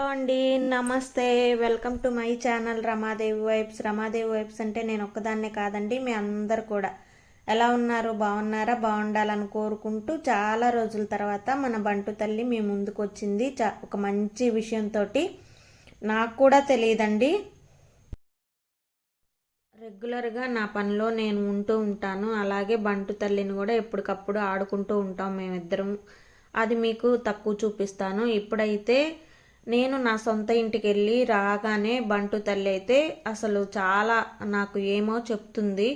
Hello అండి నమస్తే. Welcome to my channel Ramadevi vibes. Ramadevi vibes అంటే నేను ఒక్కదాన్నే కాదండి మీ అందరు కూడా. ఎలా ఉన్నారు? బాగున్నారా? బాగుండాలని కోరుకుంటూ చాలా రోజుల తర్వాత మన బంటు తల్లి మీ ముందుకు వచ్చింది చా ఒక మంచి విషయంతో నాకు కూడా తెలియదండి. రెగ్యులర్గా నా పనిలో నేను ఉంటూ ఉంటాను. అలాగే బంటు తల్లిని కూడా ఎప్పటికప్పుడు ఆడుకుంటూ ఉంటాం మేమిద్దరం అది మీకు తక్కువ చూపిస్తాను. ఇప్పుడైతే నేను నా సొంత ఇంటికి వెళ్ళి రాగానే బంటు తల్లి అయితే అసలు చాలా నాకు ఏమో చెప్తుంది.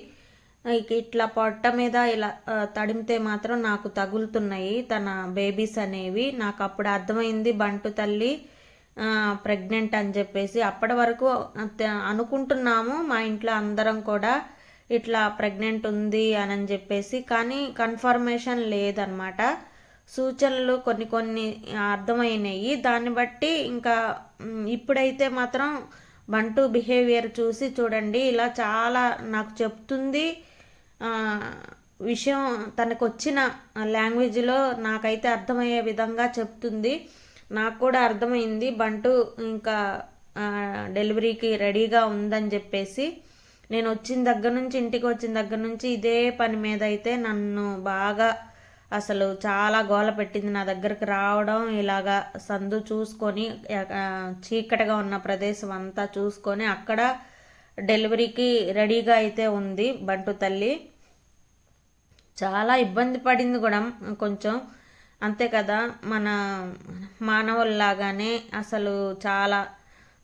ఇట్లా పొట్ట మీద ఇలా తడిమితే మాత్రం నాకు తగులుతున్నాయి తన బేబీస్ అనేవి. నాకు అప్పుడు అర్థమైంది బంటు తల్లి ప్రెగ్నెంట్ అని చెప్పేసి. అప్పటి వరకు అనుకుంటున్నాము మా ఇంట్లో అందరం కూడా ఇట్లా ప్రెగ్నెంట్ ఉంది అని చెప్పేసి. కానీ కన్ఫర్మేషన్ లేదనమాట. సూచనలు కొన్ని కొన్ని అర్థమైనాయి. దాన్ని బట్టి ఇంకా ఇప్పుడైతే మాత్రం బంటు బిహేవియర్ చూసి చూడండి. ఇలా చాలా నాకు చెప్తుంది. విషయం తనకు వచ్చిన లాంగ్వేజ్లో నాకైతే అర్థమయ్యే విధంగా చెప్తుంది. నాకు కూడా అర్థమైంది. బంటు ఇంకా డెలివరీకి రెడీగా ఉందని చెప్పేసి. నేను వచ్చిన దగ్గర నుంచి ఇంటికి వచ్చిన దగ్గర నుంచి ఇదే పని మీద అయితే నన్ను బాగా అసలు చాలా గోల పెట్టింది నా దగ్గరకు రావడం ఇలాగా సందు చూసుకొని చీకటిగా ఉన్న ప్రదేశం అంతా చూసుకొని అక్కడ డెలివరీకి రెడీగా అయితే ఉంది బంటు తల్లి. చాలా ఇబ్బంది పడింది కూడా కొంచెం. అంతే కదా మన మానవుల్లాగానే అసలు చాలా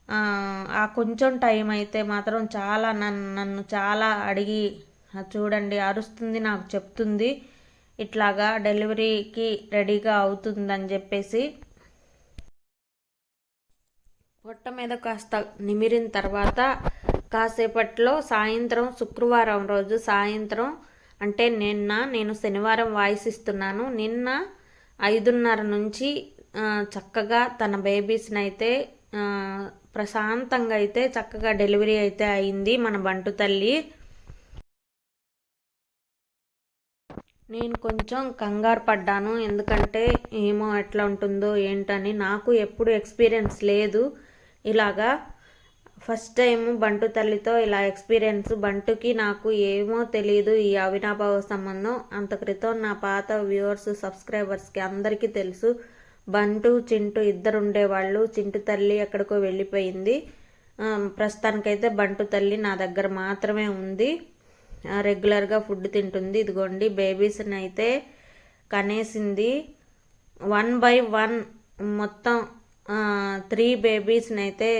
ఆ, కొంచెం టైం అయితే మాత్రం చాలా నన్ను నన్ను చాలా అడిగి చూడండి అరుస్తుంది నాకు చెప్తుంది. ఇట్లాగా డెలివరీకి రెడీగా అవుతుందని చెప్పేసి పొట్ట మీద కాస్త నిమిరిన తర్వాత కాసేపట్లో సాయంత్రం శుక్రవారం రోజు సాయంత్రం అంటే నిన్న నేను శనివారం వాయిస్ ఇస్తున్నాను నిన్న ఐదున్నర నుంచి చక్కగా తన బేబీస్ని అయితే ప్రశాంతంగా అయితే చక్కగా డెలివరీ అయితే అయింది మన బంటు తల్లి. నేను కొంచెం కంగారు పడ్డాను. ఎందుకంటే ఏమో ఎట్లా ఉంటుందో ఏంటని నాకు ఎప్పుడు ఎక్స్పీరియన్స్ లేదు. ఇలాగా ఫస్ట్ టైం బంటు తల్లితో ఇలా ఎక్స్పీరియన్స్ బంటుకి నాకు ఏమో తెలియదు ఈ అవినాభావ సంబంధం. అంత క్రితం నా పాత వ్యూవర్స్ సబ్స్క్రైబర్స్కి అందరికీ తెలుసు. బంటు చింటు ఇద్దరు ఉండేవాళ్ళు. చింటు తల్లి ఎక్కడికో వెళ్ళిపోయింది. ప్రస్తుతానికైతే బంటు తల్లి నా దగ్గర మాత్రమే ఉంది. రెగ్యులర్గా ఫుడ్ తింటుంది. ఇదిగోండి బేబీస్ని అయితే కనేసింది. వన్ బై వన్ మొత్తం త్రీ బేబీస్ని అయితే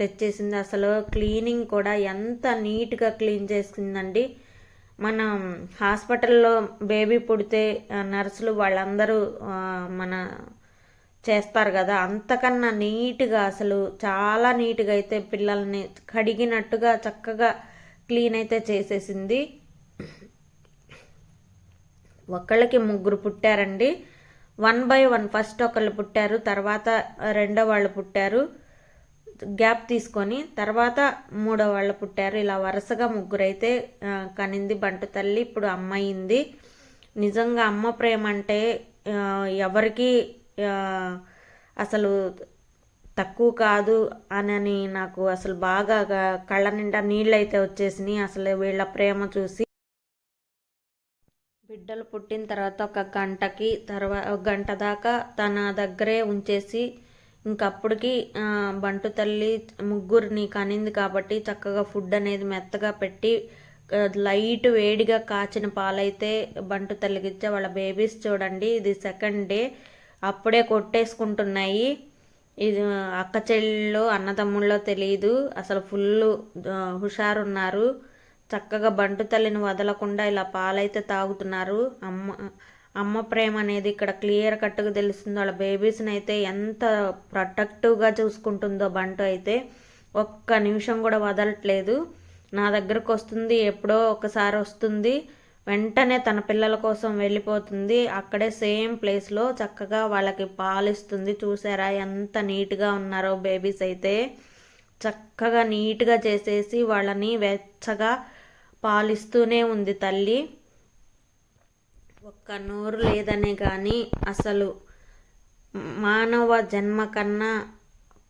తెచ్చేసింది. అసలు క్లీనింగ్ కూడా ఎంత నీట్గా క్లీన్ చేసిందండి. మనం హాస్పిటల్లో బేబీ పుడితే నర్సులు వాళ్ళందరూ మన చేస్తారు కదా. అంతకన్నా నీట్గా అసలు చాలా నీట్గా అయితే పిల్లల్ని కడిగినట్టుగా చక్కగా క్లీన్ అయితే చేసేసింది. ఒకళ్ళకి ముగ్గురు పుట్టారండి. వన్ బై వన్ ఫస్ట్ ఒకళ్ళు పుట్టారు తర్వాత రెండో వాళ్ళు పుట్టారు. గ్యాప్ తీసుకొని తర్వాత మూడో వాళ్ళు పుట్టారు. ఇలా వరుసగా ముగ్గురైతే కనింది బంటు తల్లి ఇప్పుడు అమ్మయింది నిజంగా అమ్మ ప్రేమ అంటే ఎవరికి అసలు తక్కువ కాదు అని నాకు అసలు బాగా కళ్ళ నిండా నీళ్ళు అయితే వచ్చేసినాయి. అసలు వీళ్ళ ప్రేమ చూసి బిడ్డలు పుట్టిన తర్వాత ఒక గంటకి తర్వాత ఒక గంట దాకా తన దగ్గరే ఉంచేసి ఇంకప్పటికి బంటు తల్లి ముగ్గురిని కనింది కాబట్టి చక్కగా ఫుడ్ అనేది మెత్తగా పెట్టి లైట్ వేడిగా కాచిన పాలైతే బంటు తల్లికి ఇచ్చే వాళ్ళ బేబీస్ చూడండి. ఇది సెకండ్ డే. అప్పుడే కొట్టేసుకుంటున్నాయి. ఇది అక్క చెల్లెళ్ళు అన్నదమ్ముళ్ళో తెలియదు అసలు ఫుల్ హుషారున్నారు. చక్కగా బంటు తల్లిని వదలకుండా ఇలా పాలైతే తాగుతున్నారు. అమ్మ అమ్మ ప్రేమ అనేది ఇక్కడ క్లియర్ కట్గా తెలుస్తుంది. వాళ్ళ బేబీస్ని అయితే ఎంత ప్రొటెక్టివ్గా చూసుకుంటుందో బంటు అయితే. ఒక్క నిమిషం కూడా వదలట్లేదు. నా దగ్గరకు వస్తుంది ఎప్పుడో ఒకసారి వస్తుంది. వెంటనే తన పిల్లల కోసం వెళ్ళిపోతుంది. అక్కడే సేమ్ ప్లేస్లో చక్కగా వాళ్ళకి పాలిస్తుంది. చూసారా ఎంత నీట్గా ఉన్నారో బేబీస్ అయితే. చక్కగా నీట్గా చేసేసి వాళ్ళని వెచ్చగా పాలిస్తూనే ఉంది తల్లి. ఒక్క నోరు లేదనే కానీ అసలు మానవ జన్మ కన్నా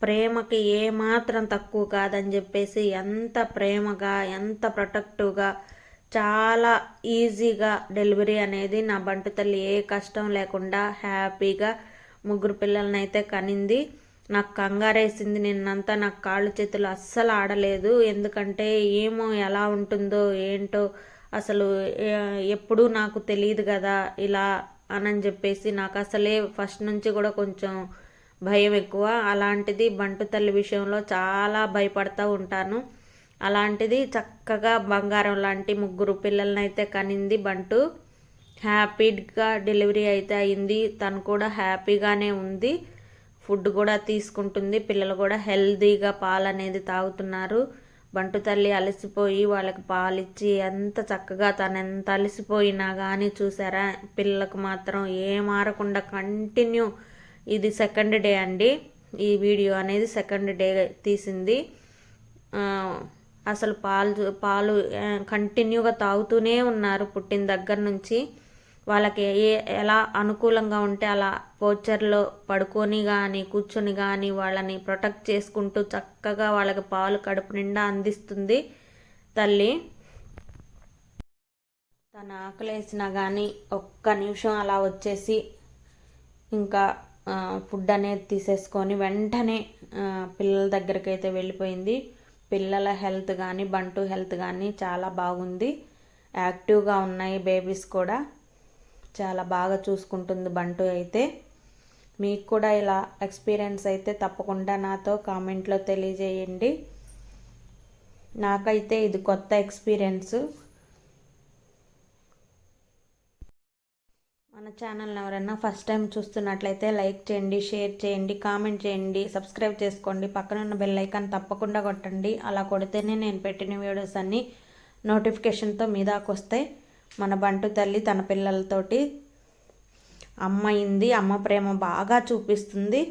ప్రేమకి ఏమాత్రం తక్కువ కాదని చెప్పేసి ఎంత ప్రేమగా ఎంత ప్రొటెక్టివ్గా చాలా ఈజీగా డెలివరీ అనేది నా బంటు తల్లి ఏ కష్టం లేకుండా హ్యాపీగా ముగ్గురు పిల్లల్ని అయితే కనింది. నాకు కంగారేసింది. నిన్నంతా నాకు కాళ్ళు చేతులు అస్సలు ఆడలేదు. ఎందుకంటే ఏమో ఎలా ఉంటుందో ఏంటో అసలు ఎప్పుడూ నాకు తెలియదు కదా ఇలా అని చెప్పేసి నాకు అసలే ఫస్ట్ నుంచి కూడా కొంచెం భయం ఎక్కువ. అలాంటిది బంటు తల్లి విషయంలో చాలా భయపడతా ఉంటాను. అలాంటిది చక్కగా బంగారం లాంటి ముగ్గురు పిల్లల్ని అయితే కనింది బంటు. హ్యాపీగా డెలివరీ అయితే అయింది. తను కూడా హ్యాపీగానే ఉంది. ఫుడ్ కూడా తీసుకుంటుంది. పిల్లలు కూడా హెల్తీగా పాలు అనేది తాగుతున్నారు. బంటు తల్లి అలసిపోయి వాళ్ళకి పాలిచ్చి ఎంత చక్కగా తను ఎంత అలసిపోయినా కానీ చూసారా పిల్లలకు మాత్రం ఏ మారకుండా కంటిన్యూ ఇది సెకండ్ డే అండి. ఈ వీడియో అనేది సెకండ్ డే తీసింది. అసలు పాలు పాలు కంటిన్యూగా తాగుతూనే ఉన్నారు పుట్టిన దగ్గర నుంచి. వాళ్ళకి ఏ ఎలా అనుకూలంగా ఉంటే అలా పోచర్లో పడుకొని కానీ కూర్చొని కానీ వాళ్ళని ప్రొటెక్ట్ చేసుకుంటూ చక్కగా వాళ్ళకి పాలు కడుపు నిండా అందిస్తుంది తల్లి. తన ఆకలేసినా కానీ ఒక్క నిమిషం అలా వచ్చేసి ఇంకా ఫుడ్ అనేది తీసేసుకొని వెంటనే పిల్లల దగ్గరికి అయితే వెళ్ళిపోయింది. పిల్లల హెల్త్ కానీ బంటు హెల్త్ కానీ చాలా బాగుంది. యాక్టివ్గా ఉన్నాయి బేబీస్ కూడా. చాలా బాగా చూసుకుంటుంది బంటు అయితే. మీకు కూడా ఇలా ఎక్స్పీరియన్స్ అయితే తప్పకుండా నాతో కామెంట్లో తెలియజేయండి. నాకైతే ఇది కొత్త ఎక్స్పీరియన్స్. మన ఛానల్ని ఎవరైనా ఫస్ట్ టైం చూస్తున్నట్లయితే లైక్ చేయండి షేర్ చేయండి కామెంట్ చేయండి సబ్స్క్రైబ్ చేసుకోండి. పక్కన ఉన్న బెల్ ఐకాన్ తప్పకుండా కొట్టండి. అలా కొడితేనే నేను పెట్టిన వీడియోస్ అన్నీ నోటిఫికేషన్తో మీ దాకా వస్తాయి. మన బంటు తల్లి తన పిల్లలతోటి అమ్మ అయింది. అమ్మ ప్రేమ బాగా చూపిస్తుంది.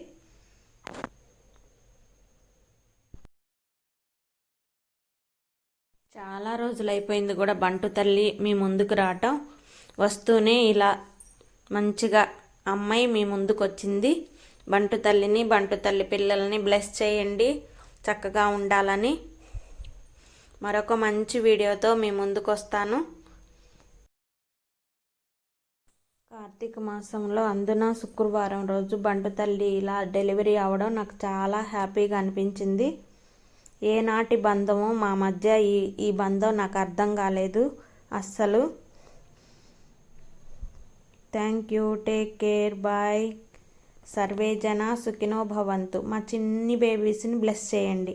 చాలా రోజులు అయిపోయింది కూడా బంటు తల్లి మీ ముందుకు రావటం. వస్తూనే ఇలా మంచిగా అమ్మాయి మీ ముందుకు వచ్చింది బంటు తల్లిని బంటు తల్లి పిల్లల్ని బ్లెస్ చేయండి. చక్కగా ఉండాలని మరొక మంచి వీడియోతో మీ ముందుకు వస్తాను కార్తీక మాసంలో అందున శుక్రవారం రోజు బంటు తల్లి ఇలా డెలివరీ అవడం నాకు చాలా హ్యాపీగా అనిపించింది. ఏనాటి బంధమో మా మధ్య ఈ ఈ బంధం నాకు అర్థం కాలేదు అస్సలు. Thank you take care bye survey జన సుఖినో భవంతు. మా చిన్ని బేబీస్ని బ్లెస్ చేయండి.